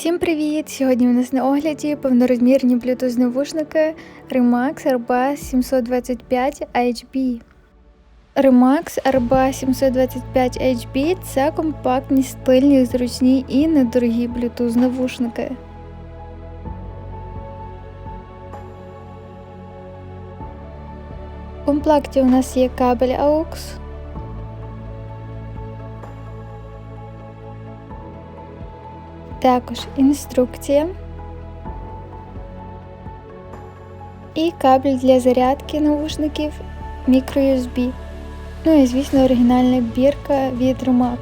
Всім привіт! Сьогодні у нас на огляді повнорозмірні Bluetooth навушники Remax RB 725 HB. Remax RB 725 HB це компактні, стильні, зручні і недорогі Bluetooth навушники. В комплекті у нас є кабель AUX. Також інструкція і кабель для зарядки наушників microUSB. Ну і, звісно, оригінальна бірка від Remax.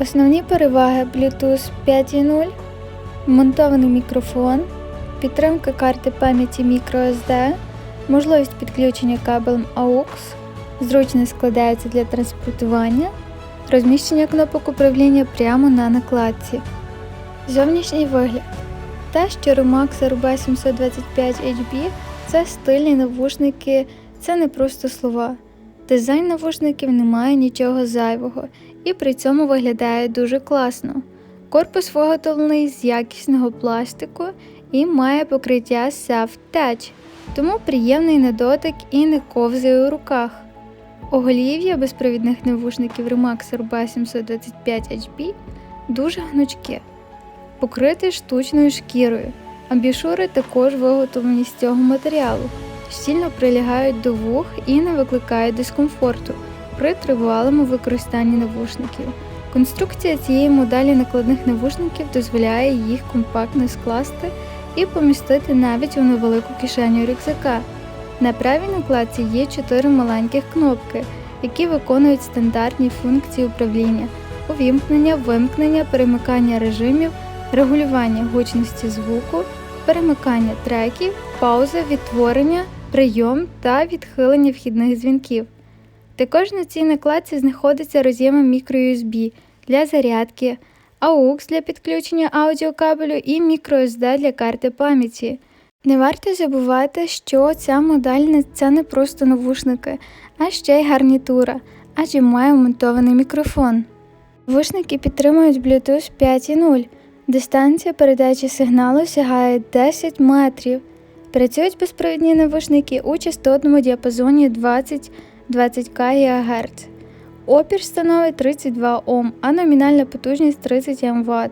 Основні переваги Bluetooth 5.0, монтований мікрофон, підтримка карти пам'яті microSD, можливість підключення кабелем AUX зручно складається для транспортування, розміщення кнопок управління прямо на накладці. Зовнішній вигляд. Те, що Romax RB 725 HB це стильні навушники, це не просто слова. Дизайн навушників не має нічого зайвого і при цьому виглядає дуже класно. Корпус виготовлений з якісного пластику і має покриття Soft Touch, тому приємний на дотик і не ковзає у руках. Оголів'я безпровідних навушників Remax RB 725 HB дуже гнучке, покрите штучною шкірою. Амбішури також виготовлені з цього матеріалу, щільно прилягають до вух і не викликають дискомфорту при тривалому використанні навушників. Конструкція цієї моделі накладних навушників дозволяє їх компактно скласти і помістити навіть у невелику кишеню рюкзака. На правій накладці є чотири маленьких кнопки, які виконують стандартні функції управління, увімкнення, вимкнення, перемикання режимів, регулювання гучності звуку, перемикання треків, пауза, відтворення, прийом та відхилення вхідних дзвінків. Також на цій накладці знаходиться роз'єми microUSB для зарядки, AUX для підключення аудіокабелю і microSD для карти пам'яті. Не варто забувати, що ця модель це не просто навушники, а ще й гарнітура, адже має вмонтований мікрофон. Навушники підтримують Bluetooth 5.0. Дистанція передачі сигналу сягає 10 метрів. Працюють безпровідні навушники у частотному діапазоні 20-20 ГГц. Опір становить 32 Ом, а номінальна потужність 30 МВт.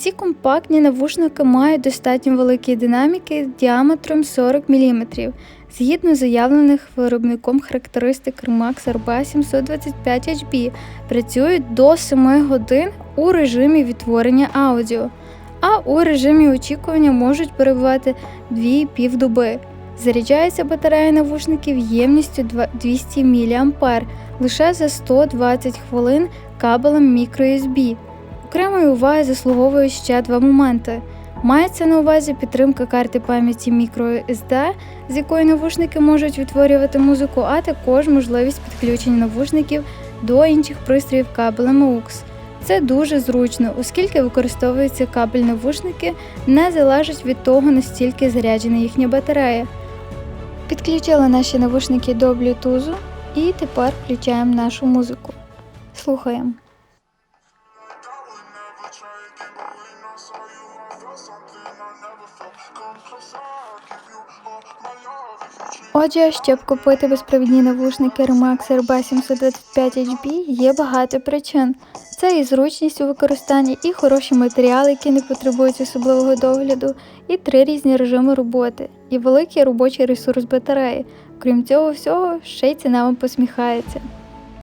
Ці компактні навушники мають достатньо великі динаміки діаметром 40 мм, згідно заявлених виробником характеристик Remax RB 725 HB, працюють до 7 годин у режимі відтворення аудіо, а у режимі очікування можуть перебувати 2,5 доби. Заряджається батарея навушників ємністю 200 мА лише за 120 хвилин кабелем microUSB. Окремої уваги заслуговує ще два моменти. Мається на увазі підтримка карти пам'яті microSD, з якої навушники можуть відтворювати музику, а також можливість підключення навушників до інших пристроїв кабелем AUX. Це дуже зручно, оскільки використовуються кабель навушники, не залежить від того, настільки заряджена їхня батарея. Підключили наші навушники до Bluetooth і тепер включаємо нашу музику. Слухаємо. Отже, щоб купити безпровідні навушники Remax RB 725 HB, є багато причин. Це і зручність у використанні, і хороші матеріали, які не потребують особливого догляду, і три різні режими роботи, і великий робочий ресурс батареї. Крім цього всього, ще й ціна вам посміхається.